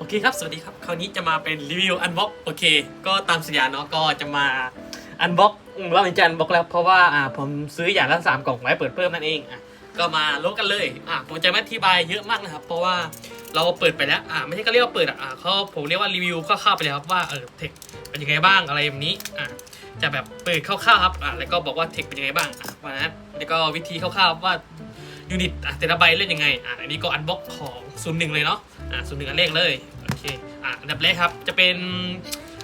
โอเคครับ สวัสดีครับ คราวนี้จะมาเป็นรีวิวอันบ็อกโอเค ก็ตามสัญญาเนาะ ก็จะมาอันบ็อกเราจะอันบ็อกแล้ว เพราะว่าอ่าผมซื้ออย่างละสามกล่องไว้เปิดเพิ่มนั่นเองอะก็มาลบกันเลยอะผมจะไม่อธิบายเยอะมากนะครับ เพราะว่าเราเปิดไปแล้ว อะไม่ใช่ก็เรียกว่าเปิดอะอะเขาผมเรียกว่ารีวิวคร่าวๆไปเลยครับว่าเออเทคเป็นยังไงบ้างอะไรแบบนี้ อะจะแบบเปิดคร่าวๆครับ อะแล้วก็บอกว่าเทคเป็นยังไงบ้าง อะวันนั้นแล้วก็วิธีคร่าวๆว่ายูนิตอะแต่ละใบเล่นยังไง อะอันนี้ก็อันบ็อกของศูนย์หนึ่งเลยเนาะ อะศูนหนึ่งอันแรกเลยโอเคอะอันดับแรกครับจะเป็น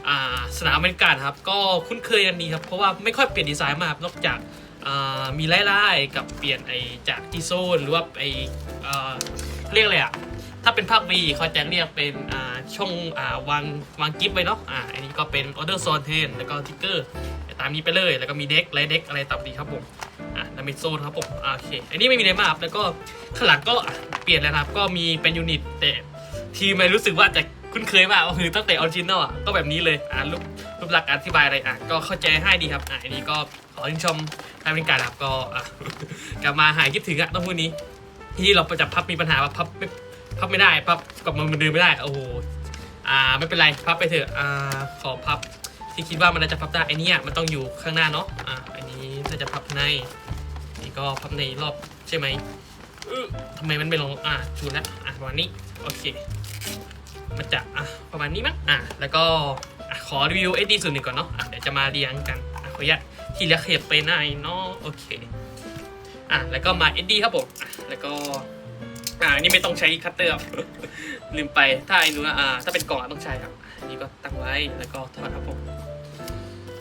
อ่าสนามอเมริกันครับก็คุ้นเคยกันดีครับเพราะว่าไม่ค่อยเปลี่ยนดีไซน์มากครับนอกจากอ่ามีไล่ๆกับเปลี่ยนไอจากจีโซนหรือว่าไออ่าเรียกอะไรอะถ้าเป็นภาค V เขาจะเรียกเป็นอ่าช่องอ่าวางวางกิฟต์ไว้เนาะอ่าอันนี้ก็เป็นออเดอร์โซนเทนแล้วก็ทิกเกอร์ตามนี้ไปเลยแล้วก็มีเด็กไลท์เด็กอะไรตามดีครับผมอะดามจโซนครับผมโอเค อันนี้ไม่มีอะไรมากแล้วก็ข้างหลังก็เปลี่ยนแล้วครับ ก็มีเป็นยูนิตแต่ ทีมไม่รู้สึกว่าจะคุ้นเคยมากก็คือตั้งแต่ออริจินอลอะก็แบบนี้เลยอะรูปรูปลักษณ์อธิบายอะไรอะก็เข้าใจให้ดีครับอะอันนี้ก็ขอชื่นชมการบริการครับก็อะกลับมาหายคิดถึงอะต้องพูดนี้ ที่เราประจับพับมีปัญหาว่าพับไม่พับไม่ได้พับกลับมาเหมือนเดิมไม่ได้โอ้โหอ่าไม่เป็นไรพับไปเถอะอ่าขอพับที่คิดว่ามันน่าจะพับได้ไอ้เนี่ยมันต้องอยู่ข้างหน้าเนาะอ่าอันนี้น่าจะพับในนี่ก็พับในรอบใช่ไหม ทำไมมันไม่ลง อ่าชูแล้วอะประมาณนี้ โอเค มันจะอะประมาณนี้มั้ง อะ แล้วก็อะขอรีวิวเอดีส่วนหนึ่งก่อนเนาะอะเดี๋ยวจะมาเรียงกันอะขออนุญาตทีลือขยับไปหน้าเนาะ โอเค อะ แล้วก็มาเอ็ดดี้ครับผมอะแล้วก็ อ่านี่ไม่ต้องใช้คัตเตอร์ลืมไป ถ้าไอ้นู้นอ่า ถ้าเป็นกล่องต้องใช้ครับ อันนี้ก็ตั้งไว้ แล้วก็ถอดครับผม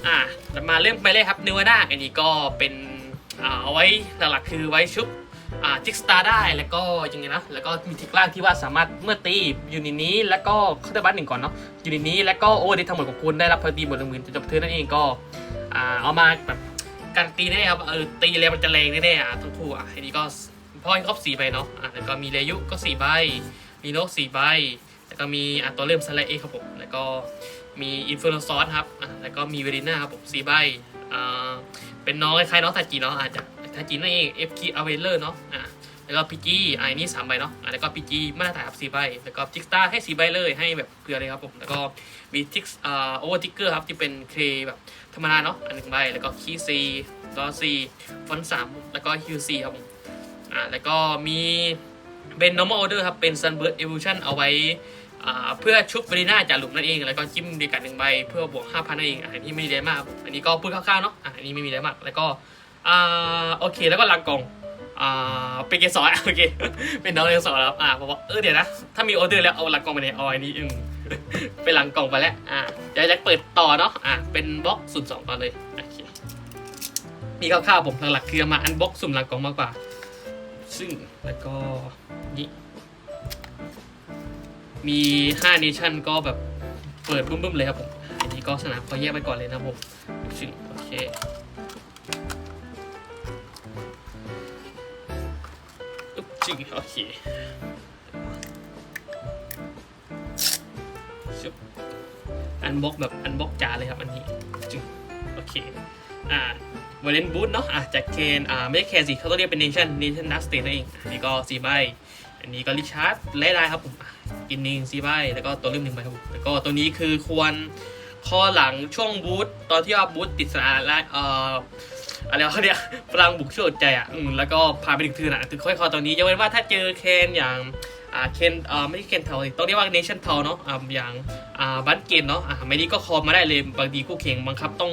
อ่าเรามาเริ่มไปเลยครับเนวาด้าอันนี้ก็เป็นอ่าเอาไว้หลักๆคือไว้ชุบ จิกสตาร์ได้แล้วก็ยังไงนะแล้วก็มีทิกล่างที่ว่าสามารถเมื่อตียูนิตนี้ แล้วก็เคาน์เตอร์บัตหนึ่งก่อนเนาะยูนิตนี้แล้วก็โอเวอร์เดททั้งหมดของคุณได้รับพอดีหมดหนึ่งหมื่นจบเทิร์นนั่นเองก็เอามาแบบการตีแน่ครับเออตีแล้วมันจะแรงแน่ๆอะทั้งคู่อะอันนี้ก็พ่อยครบสี่ใบเนาะอะแล้วก็มีเลยุก็สี่ใบมีโนกสี่ใบแล้วก็มีอะตัวเริ่มสไลเอครับผมแล้วก็มีอินฟินิซอสครับอะแล้วก็มีเวริน่าครับผมสี่ใบอ่าเป็นน้องคล้ายๆน้องทาจิเนาะอาจจะ ทาจินั่นเองเอฟคีอเวเลอร์เนาะอะแล้วก็พีจีอะอันนี้สามใบเนาะอะแล้วก็พีจีมาตรฐานครับสี่ใบ แล้วก็ทิกสตาร์ให้สี่ใบเลยให้แบบเผื่อเลยครับผม แล้วก็มีทิกอ่าโอเวอร์ทิกเกอร์ครับที่เป็นเคแบบธรรมดาเนาะอันหนึ่งใบ แล้วก็คีซีดอซีฟอนสามแล้วก็ฮิวซีครับผมอ่าแล้วก็มีเป็น normal order ครับ เป็น sunbird evolution เอาไว้อ่าเพื่อชุบเวริน่าจากหลุมนั่นเอง แล้วก็จิ้มดีกัดหนึ่งใบเพื่อบวก 5,000นั่นเองอ่าอันนี้ไม่มีอะไรมาก อันนี้ก็พูดคร่าวๆเนาะ อันนี้ไม่มีอะไรมาก แล้วก็ อ่าโอเคแล้วก็ลังกองอ่าเป็นเกสรโอเคเป็นน้องเกสรแล้วอ่าเพราะว่าเออเดี๋ยวนะถ้ามีออเดอร์แล้วเอาลังกองไปไหนออันนี้อืมเป็นลังกองไปแล้วอ่าเดี๋ยวจะเปิดต่อเนาะอ่าเป็นบล็อกสุ่มสองก่อนเลยโอเคมีคร่าวๆผมหลักๆคือเอามาอันบล็อกสุ่มลังกองมากกว่า ซึ่งแล้วก็นี่มี5 nation ก็แบบเปิดบึ้มๆเลยครับผมอันนี้ก็สนามขอแยกไปก่อนเลยนะผมซึ่งโอเค อึ๊บจึงโอเคชุบอันบ็อกแบบอันบ็อกจ๋าเลยครับอันนี้จึงโอเคอ่าวเลนบูธเนาะอะจากเคนอ่าไม่ใช่เคนสิเขาต้องเรียกเป็นเนชั่นเนชั่นดัสเตนนั่นเองอันนี้ก็สี่ใบอันนี้ก็ริชาร์ดไล่ได้ครับผมอะกินนิงสี่ใบแล้วก็ตัวเล่มหนึ่งใบครับผมแล้วก็ตัวนี้คือควรข้อหลังช่วงบูธตอนที่ว่าบูธติดสนามและเอ่อ อะไรเขาเนี่ยพลังบุกช่วยอดใจอะแล้วก็พาไปถึงทืนอะถึงค่อยคอตัวนี้ยกเว้นว่าถ้าเจอเคนอย่างอ่าเคนอ่อไม่ใช่เคนเทาต้องเรียกว่าเนชั่นเทาเนาะอ่าอย่างอ่าบัตเกนเนาะอ่าไม่ดีก็คอมาได้เลยบางทีคู่แข่งบังคับต้อง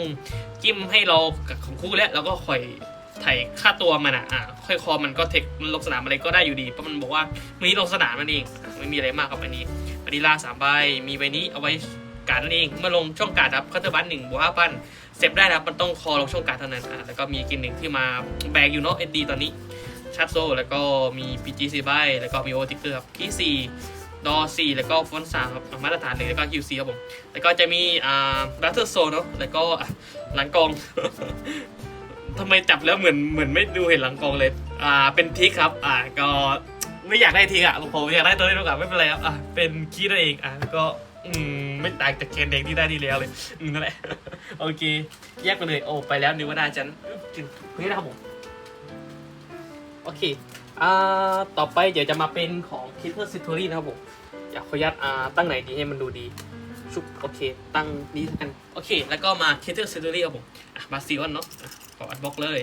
จิ้มให้เรากับของคู่แล้วแล้วก็ค่อยไถ่ค่าตัวมันอะอะค่อยคอมันก็เทคมันลงสนามอะไรก็ได้อยู่ดีเพราะมันบอกว่าวันนี้ลงสนามนั่นเองไม่มีอะไรมากครับอันนี้วานิลาสามใบมีใบนี้เอาไว้ การนั่นเองเมื่อลงช่องการดครับคัตเตอร์บัตหนึ่งบวกห้าพันเซฟได้นะครับมันต้องคอลงช่องการดเท่านั้นอะแล้วก็มีกินหนึ่งที่มาแบกอยู่เนาะเอ็ดดีตอนนี้ชัดโซแล้วก็มีพีจีซีใบแล้วก็มีโอติเกอร์ครับที่สี่ดอสี่แล้วก็ฟอนต์สามครับมาตรฐานหนึ่งแล้วก็คิวซีครับผมแล้วก็จะมีอ่าบัตเตอร์โซเนาะแล้วก็หลังกองทำไมจับแล้วเหมือนเหมือนไม่ดูเห็นหลังกองเลย อ่า เป็นทิกครับ อ่า ก็ไม่อยากได้ทิกอะผมอยากได้ตัวนี้มากกว่าไม่เป็นไรครับ อะเป็นคีนั่นเอง อะก็ อืมไม่ต่างจากเคนเด็กที่ได้ดีแล้วเลยอืมนั่นแหละโอเค แยกไปเลยโอ้ไปแล้วนิวว่าได้จันเพื่อนะครับผมโอเคอ่าต่อไปเดี๋ยวจะมาเป็นของคิ t เ r อร์ซิทูรี่นะครับผมอยากขออนุญาตอ่าตั้งไหนดีให้มันดูดีชุบโอเค ตั้งนี้กัน โอเค แล้วก็มาเคเทอร์เซอรี่ครับผมอะมาซีออนเนาะอะขออัดบล็อกเลย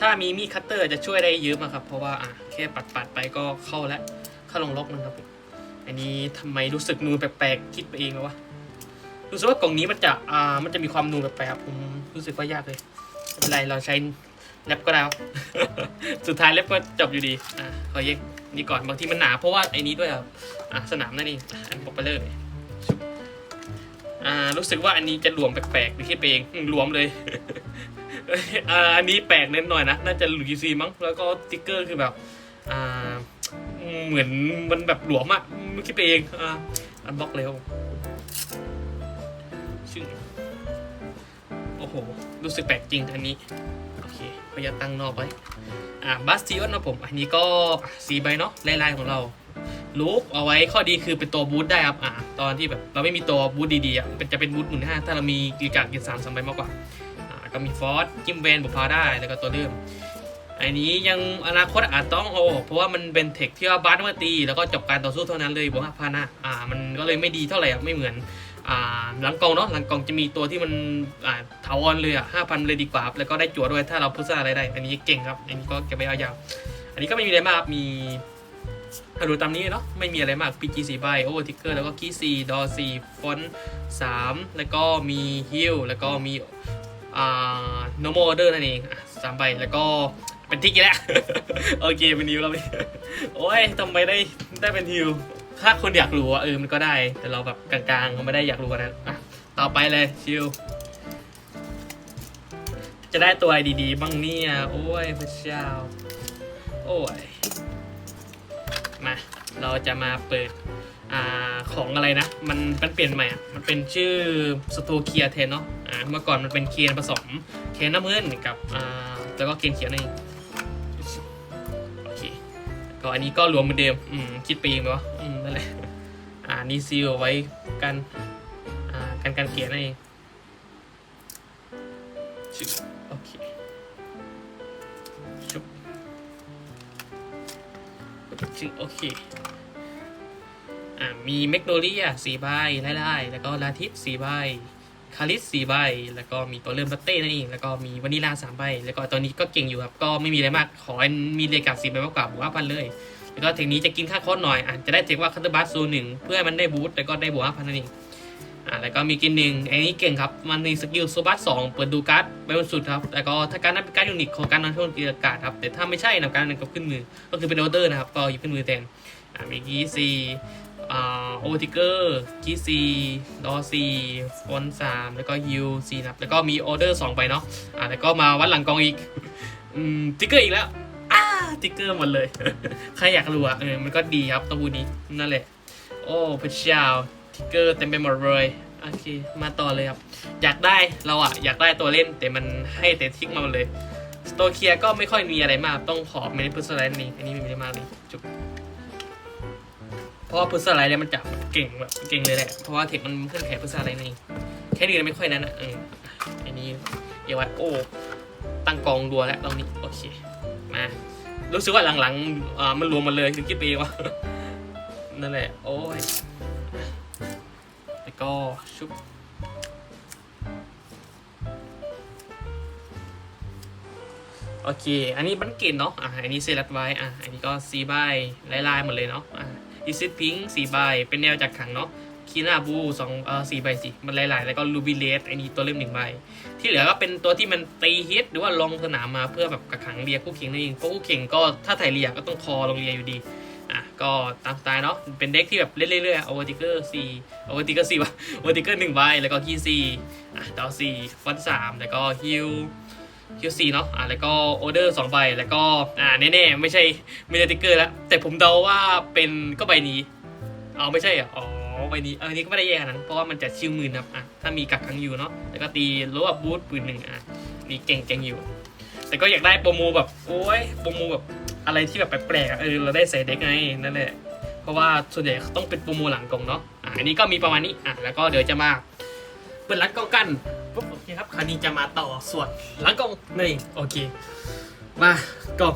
ถ้ามีมีดคัตเตอร์จะช่วยได้เยอะมากครับ เพราะว่าอะ แค่ปัดปัดๆไปก็เข้าแล้วเข้าลงล็อกมันครับผมอันนี้ทำไมรู้สึกนูนแปลกๆคิดไปเองเลยวะรู้สึกว่ากล่องนี้มันจะอ่ามันจะมีความนูนแปลกๆครับผมรู้สึกว่ายากเลยไม่เป็นไรเราใช้แรปก็ได้สุดท้ายแรปก็จบอยู่ดีอะขอเย็กนี่ก่อนบางทีมันหนาเพราะว่าไอ้นี้ด้วยครับอะสนามนั่นเองอะอันบอกไปเลยอ่ารู้สึกว่าอันนี้จะหลวมแปลกๆหรือคิดไปเองหลวมเลยอ่าอันนี้แปลกนิดหน่อยนะ น่าจะหลุยซีมั้ง แล้วก็ติ๊กเกอร์คือแบบ อ่าเหมือนมันแบบหลวมอะไม่คิดไปเองอ่าอันบล็อกเร็วซึ่งโอ้โห รู้สึกแปลกจริงอันนี้ โอเคพยายามตั้งนอกไว้อ่าบัสติออนนะผม อันนี้ก็สีใบเนาะลายๆของเราลูกเอาไว้ข้อดีคือเป็นตัวบูทได้ครับอ่าตอนที่แบบเราไม่มีตัวบูทดีๆอะเป็นจะเป็นบูทหนึ่งห้าถ้าเรามีกีการกินสามสามใบมากกว่าอ่าก็มีฟอสกิมเวนบุพาได้แล้วก็ตัวเริ่ม อันนี้ยังอนาคตอาจต้องโอ้เพราะว่ามันเป็นเทคที่ว่าบาสมาตี แล้วก็จบการต่อสู้เท่านั้นเลยบวกห้าพันนะอ่ามันก็เลยไม่ดีเท่าไหร่อะไม่เหมือนอ่าหลังกองเนาะหลังกองจะมีตัวที่มันอ่าถาวรเลยอะห้าพันเลยดีกว่าครับแล้วก็ได้จั่วด้วยถ้าเราพุทธอะไรได้ อันนี้เก่งครับ อันนี้ก็เก็บไว้ยาวๆอันนี้ก็ไม่มีอะไรมากมีถ้าดูตามนี้เนาะไม่มีอะไรมาก PG 4ใบโอเวอร์ทิกเกอร์แล้วก็คีย์สี่ดอสี่ฟอนสามแล้วก็มีฮิลแล้วก็มีอ่า normal order นั่นเองสามใบแล้วก็ เป็นทิกอีกแล้วโอเคเป็นฮิวแล้วโอ้ยทำไมได้ได้เป็นฮิวถ้าคนอยากรู้อะเออมันก็ได้ แต่เราแบบกลางๆไม่ได้อยากรู้กันนั้นอะต่อไปเลยชิวจะได้ตัวอะไรดีๆ บ้างเนี่ย โอ้ยพระเจ้า โอ้ย มา เราจะมาเปิด อ่า ของอะไรนะ มันมันเปลี่ยนใหม่อะมันเป็นชื่อสตูเคียเทนเนาะ อ่า เมื่อก่อนมันเป็นเคียนผสม เคียนน้ำเงินกับ อ่า แล้วก็เคียนเขียวนั่นเอง ก็อันนี้ก็รวมเหมือนเดิมอืมคิดไปเองไหมวะอืมนั่นแหละอ่านี่ซีลเอาไว้กันอ่ากันการเกลียนั่นเองชึบโอเคชุบชึบโอเคอ่ามีเมกโนเลียสี่ใบไล่ๆแล้วก็ลาทิสสี่ใบ คาริสสี่ใบ แล้วก็มีตัวเริ่มบัตเต้นั่นเอง แล้วก็มีวานิลาสามใบ แล้วก็ตอนนี้ก็เก่งอยู่ครับ ก็ไม่มีอะไรมาก ขอให้มีเรียกกับสี่ใบมากกว่าบวกพันเลย แล้วก็เทคนี้จะกินค่าคอสหน่อยอาจจะได้เทคว่าคัตเตอร์บัสซูหนึ่งเพื่อให้มันได้บูสต์แล้วก็ได้บวกพันนั่นเองอ่าแล้วก็มีกินหนึ่งอันนี้เก่งครับ มันมีสกิลโซบัสสองเปิดดูการ์ดไปบนสุดครับ แล้วก็ถ้าการนั้นเป็นการดยูนิคของการนำโทษกีฬากาศครับ แต่ถ้าไม่ใช่นำการนั้นก็ขึ้นมือ ก็คือเป็นออเดอร์นะครับ ก็หยิบขึ้นมือแทนอ่ามีกีซีอ่ โอทิเกอร์กีซีดอซีฟอนสามแล้วก็ฮิวซีนะครับแล้วก็มีออเดอร์สองไปเนาะอ่าแล้วก็มาวัดหลังกองอีกอืมติ๊กเกอร์อีกแล้วอ้าติ๊กเกอร์หมดเลย ใครอยากรู้อะเออมันก็ดีครับตัวบูนี้นั่นแหละ โอ้พระเจ้าติ๊กเกอร์เต็มไปหมดเลยโอเคมาต่อเลยครับ อยากได้เราอะอยากได้ตัวเล่นแต่มันให้แต่ทิกมาหมดเลยสโตเคียก็ไม่ค่อยมีอะไรมากต้องขอเมนิพุสไลน์นี่อันนี้ไม่มีอะไรมากเลยจุบ ราะว่าพุสไลน์เนี่ยมันจะเก่งแบบเก่งเลยแหละ เพราะว่าเทคมันขึ้นแค่พุสไลน์นี่แค่นี้ไม่ค่อยนั้นอะเอออันนี้เยาวัดโอ้ตั้งกองรัวแล้วตรงนี้โอเคมารู้สึกว่าหลังๆอ่ามันรวมมาเลยคือคิดไปเองว่านั่นแหละโอ้ยแล้วก็ชุบโอเค อันนี้บันเกตเนาะ อะ อันนี้เซรัตไว้ อะ อันนี้ก็สีใบลายลายๆหมดเลยเนาะ อะ ดิซิตพิงสี่ใบ เป็นแนวจากขังเนาะคีนาบูสองเอ่อสี่ใบสิ มันหลาย ๆ แล้วก็ลูบิเลสอันนี้ตัวเล่มหนึ่งใบ ที่เหลือก็เป็นตัวที่มันตีฮิตหรือว่าลงสนามมาเพื่อแบบกักขังเรียคู่เข่งนั่นเองเพราะคู่เข่งก็ถ้าไทยเรียก็ต้องคอลงเรียอยู่ดีอะก็ตามสไตล์เนาะเป็นเด็กที่แบบเล่นเรื่อยๆเอาเวอร์ติเกอร์สี่เอาเวอร์ติเกอร์สี่วะเวอร์ติเกอร์หนึ่งใบแล้วก็คีสี่อะดาวสี่ฟอนสามแล้วก็ฮิว ฮิวซีเนาะอะแล้วก็ออเดอร์สองใบแล้วก็อ่าแน่ๆไม่ใช่ไม่ใช่ติ๊กเกอร์แล้วแต่ผมเดาว่าเป็นก็ใบนี้เอาไม่ใช่อ๋อใบนี้เออนนี้ก็ไม่ได้แย่ขนาดนั้นเพราะว่ามันจะชิวมือนะครับอะถ้ามีกักขังอยู่เนาะแล้วก็ตีโลอัพบูทปืนหนึ่งอะนี่เก่งเก่งอยู่ แต่ก็อยากได้โปรโมแบบโอ้ยโปรโมแบบอะไรที่แบบแปลกๆเออเราได้ใส่เด็กไงนั่นแหละเพราะว่าส่วนใหญ่ต้องเป็นโปรโมหลังกล่องเนาะอะอันนี้ก็มีประมาณนี้อะแล้วก็เดี๋ยวจะมาเปิดหลังกล่องกัน ปุ๊บโอเคครับคราวนี้จะมาต่อส่วนหลังกล่องนี่โอเค มากล่อง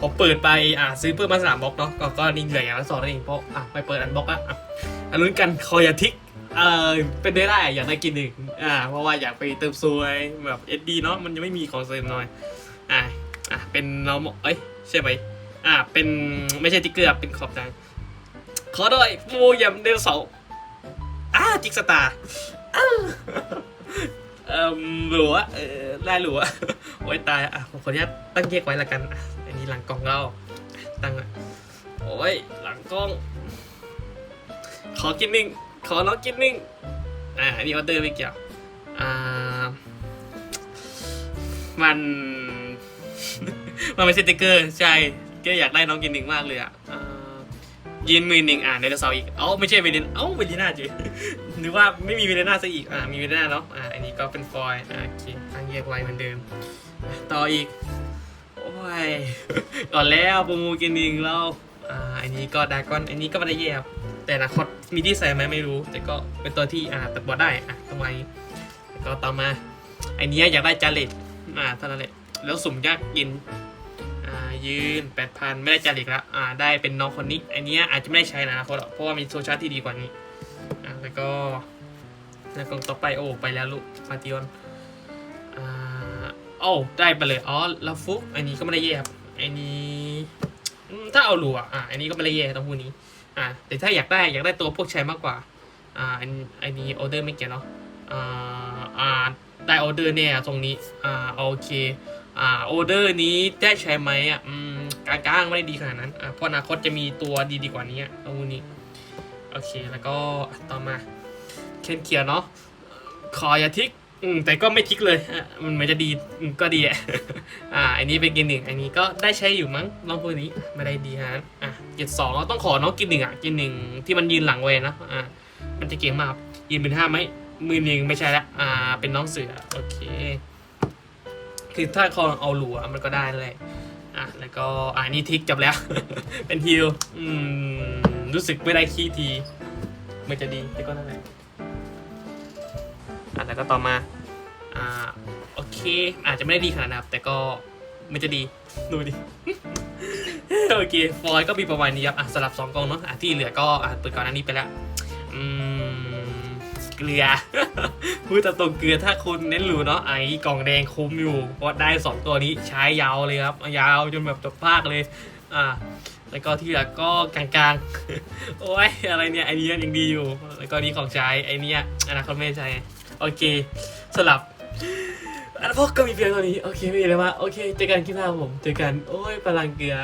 ผมเปิดไปอ่าซื้อเพิ่มมาสามบล็อกเนาะก็ก็นี่เหลืออย่างละสองนั่นเองเพราะอะไปเปิดอันบล็อกอะอะอันลุ้นกันคอยาทิกเออเป็นได้ได้อยากได้กินหนึ่งอ่าเพราะว่าอยากไปเติมซวยแบบเอ็ดดีเนาะมันยังไม่มีของเติมหน่อยอ่าอะเป็นเราเอ้ยใช่ไหมอ่าเป็นไม่ใช่ติ๊กเกอร์อะเป็นขอบดังขอด้วยโมยำเดลเสาร์อ่าจิกสตาร์อ้าว เอ่อหลัวเออได้หลัวโอ้ยตายอะผมขออนุญาตตั้งแยกไว้ละกันอันนี้หลังกล้องเราตั้งอะโอ้ยหลังกล้อง ขอกินนึ่งขอน้องกินนึ่งอ่าอันนี้ออเดอร์ไม่เกี่ยวอ่ามัน มันไม่ใช่ติ๊กเกอร์ใช่เก็อยากได้น้องกินนึ่งมากเลยอะอ่า ยินมือหนึ่งอ่าในเสาร์อีก เอ้าไม่ใช่เวลินเอ้าเวลิน่าจีนึกว่าไม่มีเวลิน่าซะอีก อ่ามีเวลิน่าเนาะ อ่าอันนี้ก็เป็นฟอยล์อ่าโอเคตั้งแยกไว้เหมือนเดิม ต่ออีก โอ้ย ก่อนแล้วโปรโมกินหนึ่งเรา อ่าอันนี้ก็ดากอนอันนี้ก็ไม่ได้แย่ครับแต่อนะคตมีที่ใส่ไหมไม่รู้ แต่ก็เป็นตัวที่อ่าตัดบอดได้ อะตรงนี้แล้วก็ต่อมาอันนี้อยากได้จาเลตอ่าเท่านั้นแหละแล้วสุ่มยากกิน ยืนแปดพันไม่ได้จาเลตแล้วอ่าได้เป็นน้องคนนี้อันนี้อาจจะไม่ได้ใช้นะเพราะเพราะว่ามีโซชาร์ที่ดีกว่านี้อ่าแล้วก็แล้วกล่องต่อไปโอ้ไปแล้วลูกมาติออนอ่าโอ้ได้ไปเลยอ๋อลาฟุกอันนี้ก็ไม่ได้แย่ครับอันนี้ถ้าเอาหลัวอะอันนี้ก็ไม่ได้แย่ต้องพูดนี้อ่าแต่ถ้าอยากได้อยากได้ตัวพวกใช้มากกว่าอ่าอันอันนี้ออเดอร์ไม่เกี่ยวเนาะอ่าอ่าได้ออเดอร์เนี่ยตรงนี้อ่าโอเค อ่าออเดอร์นี้ได้ใช้ไหมอะอืมกลางๆไม่ได้ดีขนาดนั้นอ่าเพราะอนาคตจะมีตัวดีดีกว่านี้อะต้องพูดนี้โอเคแล้วก็อะต่อมาเคนเคียร์เนาะขออย่าทิกอืมแต่ก็ไม่ทิกเลยมันเหมือนจะดีก็ดีอะอ่าอันนี้เป็นกินหนึ่งอันนี้ก็ได้ใช้อยู่มั้งลองพูดนี้ไม่ได้ดีฮะอะเกียรสองเราต้องขอน้องกินหนึ่งอะกินหนึ่งที่มันยืนหลังเวนะอ่ามันจะเก่งมากยืนเป็นห้าไหมมือหนึ่งไม่ใช่ละอ่าเป็นน้องเสือโอเค คือถ้าคอเอาหลัวมันก็ได้เลยอะแล้วก็อ่านี่ทิกจบแล้ว เป็นฮิลอืมรู้สึกไม่ได้ขี้ทีมันจะดีแต่ก็นั่นแหละอะแล้วก็ต่อมาอ่าโอเค อาจจะไม่ได้ดีขนาดนะครับแต่ก็มันจะดีดูดิโอเคฟอยล์ก็มีประมาณนี้ครับอะสลับสองกองเนาะอะที่เหลือก็อะเปิดก่อนอันนี้ไปแล้ว เกลือพูดตรงเกลือถ้าคุณเน้นหรูเนาะไอ้กล่องแดงคุ้มอยู่เพราะได้สองตัวนี้ใช้ยาวเลยครับ ยาวจนแบบจบภาคเลย อ่า แล้วก็ที่เหลือก็กลางๆ โอ้ยอะไรเนี่ยไอเนี้ยยังดีอยู่ แล้วก็นี่ของใช้ไอเนี้ยอนาคตไม่ได้ใช้โอเคสลับอันพวกก็มีเพียงเท่านี้ โอเคไม่มีอะไรมาโอเคเจอกันคลิปหน้าผมเจอกันโอ้ยพลังเกลือ